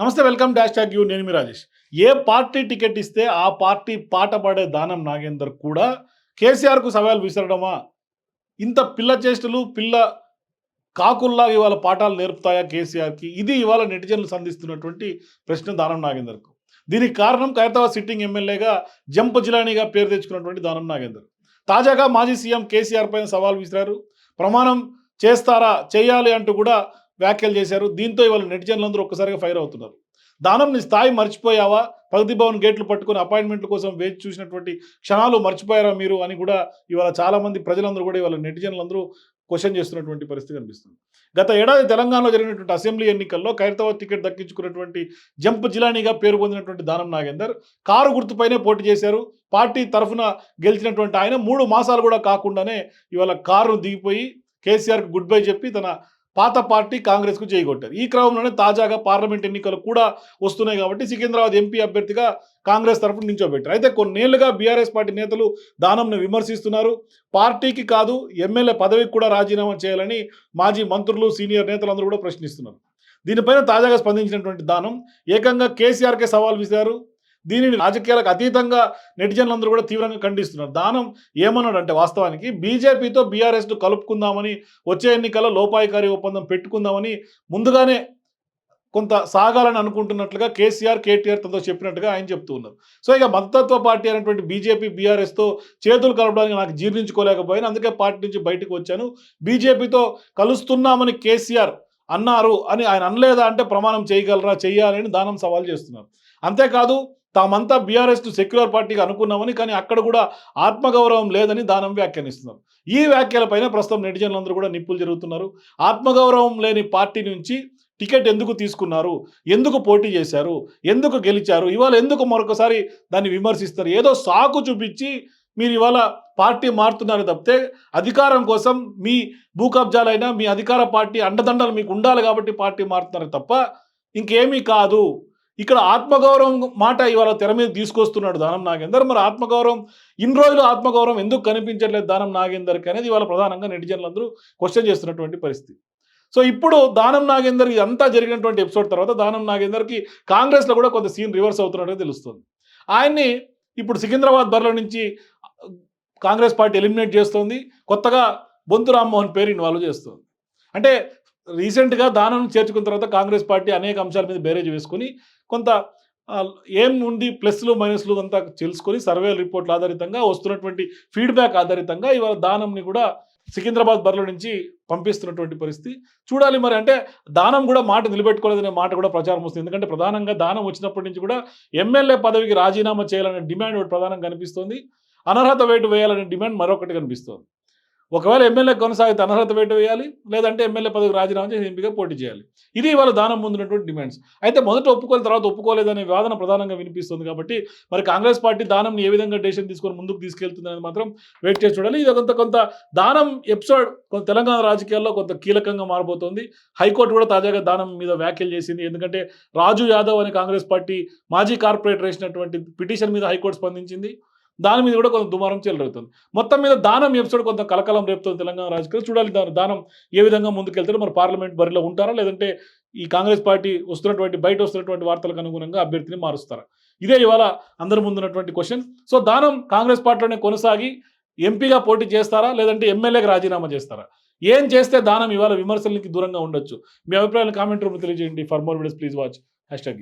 నమస్తే welcome dash tag you నేను మీ రాజేష్. ఏ పార్టీ టికెట్ ఇస్తే ఆ పార్టీ పాట పాడే దానం నాగేందర్ కూడా కేసీఆర్కు సవాల్ విసరడమా? ఇంత పిల్ల చేష్టలు పిల్ల కాకుల్లా ఇవాళ పాఠాలు నేర్పుతాయా కేసీఆర్కి? ఇది ఇవాళ నెటిజన్లు సంధిస్తున్నటువంటి ప్రశ్న దానం నాగేందర్కు. దీనికి కారణం ఖైరతాబాద్ సిట్టింగ్ ఎమ్మెల్యేగా జంప్ జిలానీగా పేరు తెచ్చుకున్నటువంటి దానం నాగేందర్. తాజాగా మాజీ సీఎం కేసీఆర్ పైన సవాల్ విసిరారు. ప్రమాణం చేస్తారా చేయాలి అంటూ కూడా వ్యాఖ్యలు చేశారు. దీంతో ఇవాళ నెటిజన్లు అందరూ ఒక్కసారిగా ఫైర్ అవుతున్నారు. దానం నీ స్థాయి మర్చిపోయావా? ప్రగతి భవన్ గేట్లు పట్టుకుని అపాయింట్మెంట్ల కోసం వేచి చూసినటువంటి క్షణాలు మర్చిపోయారా మీరు అని కూడా ఇవాళ చాలామంది ప్రజలందరూ కూడా ఇవాళ నెటిజన్లందరూ క్వశ్చన్ చేస్తున్నటువంటి పరిస్థితి కనిపిస్తుంది. గత ఏడాది తెలంగాణలో జరిగినటువంటి అసెంబ్లీ ఎన్నికల్లో ఖైరతాబాద్ టికెట్ దక్కించుకున్నటువంటి జంప్ జిలానీగా పేరు పొందినటువంటి దానం నాగేందర్ కారు గుర్తుపైనే పోటీ చేశారు. పార్టీ తరఫున గెలిచినటువంటి ఆయన మూడు మాసాలు కూడా కాకుండానే ఇవాళ కారు దిగిపోయి కేసీఆర్కి గుడ్ బై చెప్పి తన పాత పార్టీ కాంగ్రెస్కు చేయగొట్టారు. ఈ క్రమంలోనే తాజాగా పార్లమెంట్ ఎన్నికలు కూడా వస్తున్నాయి కాబట్టి సికింద్రాబాద్ ఎంపీ అభ్యర్థిగా కాంగ్రెస్ తరఫున నించోబెట్టారు అయితే కొన్నేళ్ళుగా బీఆర్ఎస్ పార్టీ నేతలు దానంను విమర్శిస్తున్నారు. పార్టీకి కాదు ఎమ్మెల్యే పదవికి కూడా రాజీనామా చేయాలని మాజీ మంత్రులు సీనియర్ నేతలందరూ కూడా ప్రశ్నిస్తున్నారు. దీనిపైన తాజాగా స్పందించినటువంటి దానం ఏకంగా కేసీఆర్కే సవాల్ విసిరారు. దీనిని రాజకీయాలకు అతీతంగా నెటిజన్లందరూ కూడా తీవ్రంగా ఖండిస్తున్నారు. దానం ఏమన్నాడంటే వాస్తవానికి బీజేపీతో బీఆర్ఎస్ను కలుపుకుందామని వచ్చే ఎన్నికల్లో లోపాయికారి ఒప్పందం పెట్టుకుందామని ముందుగానే కొంత సాగాలని అనుకుంటున్నట్లుగా కేసీఆర్ కేటీఆర్ తనతో చెప్పినట్టుగా ఆయన చెప్తూ ఉన్నారు. సో ఇక మతతత్వ పార్టీ అనేటువంటి బీజేపీ బీఆర్ఎస్తో చేతులు కలపడానికి నాకు జీర్ణించుకోలేకపోయాను. అందుకే పార్టీ నుంచి బయటకు వచ్చాను. బీజేపీతో కలుస్తున్నామని కేసీఆర్ అన్నారు అని ఆయన అనలేదా అంటే ప్రమాణం చేయగలరా చేయాలని దానం సవాల్ చేస్తున్నారు. అంతేకాదు తామంతా బీఆర్ఎస్ సెక్యులర్ పార్టీగా అనుకున్నామని కానీ అక్కడ కూడా ఆత్మగౌరవం లేదని దానం వ్యాఖ్యానిస్తున్నారు. ఈ వ్యాఖ్యలపైన ప్రస్తుతం నెటిజన్లందరూ కూడా నిప్పులు జరుగుతున్నారు. ఆత్మగౌరవం లేని పార్టీ నుంచి టికెట్ ఎందుకు తీసుకున్నారు? ఎందుకు పోటీ చేశారు? ఎందుకు గెలిచారు? ఇవాళ ఎందుకు మరొకసారి దాన్ని విమర్శిస్తారు? ఏదో సాకు చూపించి మీరు ఇవాళ పార్టీ మారుతున్నారు తప్పితే అధికారం కోసం మీ భూ కబ్జాలైనా మీ అధికార పార్టీ అండదండలు మీకు ఉండాలి కాబట్టి పార్టీ మారుతున్నారు తప్ప ఇంకేమీ కాదు. ఇక్కడ ఆత్మగౌరవం మాట ఇవాళ తెర మీద తీసుకొస్తున్నాడు దానం నాగేందర్. మరి ఆత్మగౌరవం ఇన్ని రోజులు ఆత్మగౌరవం ఎందుకు కనిపించట్లేదు దానం నాగేందర్కి అనేది ఇవాళ ప్రధానంగా నెటిజన్లందరూ క్వశ్చన్ చేస్తున్నటువంటి పరిస్థితి. సో ఇప్పుడు దానం నాగేందర్ ఇదంతా జరిగినటువంటి ఎపిసోడ్ తర్వాత దానం నాగేందర్కి కాంగ్రెస్లో కూడా కొంత సీన్ రివర్స్ అవుతున్నట్టుగా తెలుస్తుంది. ఆయన్ని ఇప్పుడు సికింద్రాబాద్ బరిలో నుంచి కాంగ్రెస్ పార్టీ ఎలిమినేట్ చేస్తోంది. కొత్తగా బొంతు రామ్మోహన్ పేరు ఇన్వాల్వ్ చేస్తుంది. అంటే రీసెంట్గా దానం చేర్చుకున్న తర్వాత కాంగ్రెస్ పార్టీ అనేక అంశాల మీద బేరేజ్ వేసుకుని కొంత ఏం ఉంది ప్లస్లు మైనస్లు అంతా తెలుసుకొని సర్వే రిపోర్ట్ల ఆధారితంగా వస్తున్నటువంటి ఫీడ్బ్యాక్ ఆధారితంగా ఇవాళ దానంని కూడా సికింద్రాబాద్ బరిలో నుంచి పంపిస్తున్నటువంటి పరిస్థితి. చూడాలి మరి అంటే దానం కూడా మాట నిలబెట్టుకోలేదనే మాట కూడా ప్రచారం వస్తుంది. ఎందుకంటే ప్రధానంగా దానం వచ్చినప్పటి నుంచి కూడా ఎమ్మెల్యే పదవికి రాజీనామా చేయాలనే డిమాండ్ ఒకటి ప్రధానంగా కనిపిస్తోంది. అనర్హత వేటు వేయాలనే డిమాండ్ మరొకటి కనిపిస్తోంది. ఒకవేళ ఎమ్మెల్యే కొనసాగితే అనర్హత వేటు వేయాలి లేదంటే ఎమ్మెల్యే పదవికి రాజీనామా చేసి ఎంపీగా పోటీ చేయాలి. ఇది ఇవాళ దానం ముందున్నటువంటి డిమాండ్స్. అయితే మొదట ఒప్పుకోవాలి తర్వాత ఒప్పుకోలేదనే వాదన ప్రధానంగా వినిపిస్తుంది కాబట్టి మరి కాంగ్రెస్ పార్టీ దానం ఏ విధంగా డెసిషన్ తీసుకొని ముందుకు తీసుకెళ్తుంది అనేది మాత్రం వెయిట్ చేసి చూడాలి. ఇది కొంత కొంత దానం ఎపిసోడ్ కొంత తెలంగాణ రాజకీయాల్లో కొంత కీలకంగా మారబోతోంది. హైకోర్టు కూడా తాజాగా దానం మీద వ్యాఖ్యలు చేసింది. ఎందుకంటే రాజు యాదవ్ అనే కాంగ్రెస్ పార్టీ మాజీ కార్పొరేటర్ వేసినటువంటి పిటిషన్ మీద హైకోర్టు స్పందించింది. దాని మీద కూడా కొంత దుమారం చెలరేగుతుంది. మొత్తం మీద దానం ఎపిసోడ్ కొంత కలకలం రేపుతుంది తెలంగాణ రాజకీయాలు చూడాలి దాని దానం ఏ విధంగా ముందుకెళ్తారో. మరి పార్లమెంట్ బరిలో ఉంటారా? లేదంటే ఈ కాంగ్రెస్ పార్టీ వస్తున్నటువంటి బయట వస్తున్నటువంటి వార్తలకు అనుగుణంగా అభ్యర్థిని మారుస్తారా? ఇదే ఇవాళ అందరి ముందున్నటువంటి క్వశ్చన్. సో దానం కాంగ్రెస్ పార్టీలోనే కొనసాగి ఎంపీగా పోటీ చేస్తారా? లేదంటే ఎమ్మెల్యేకి రాజీనామా చేస్తారా? ఏం చేస్తే దానం ఇవాళ విమర్శలకి దూరంగా ఉండొచ్చు? మీ అభిప్రాయాలు కామెంట్ రూపంలో తెలియజేయండి. For more videos please watch. Hashtag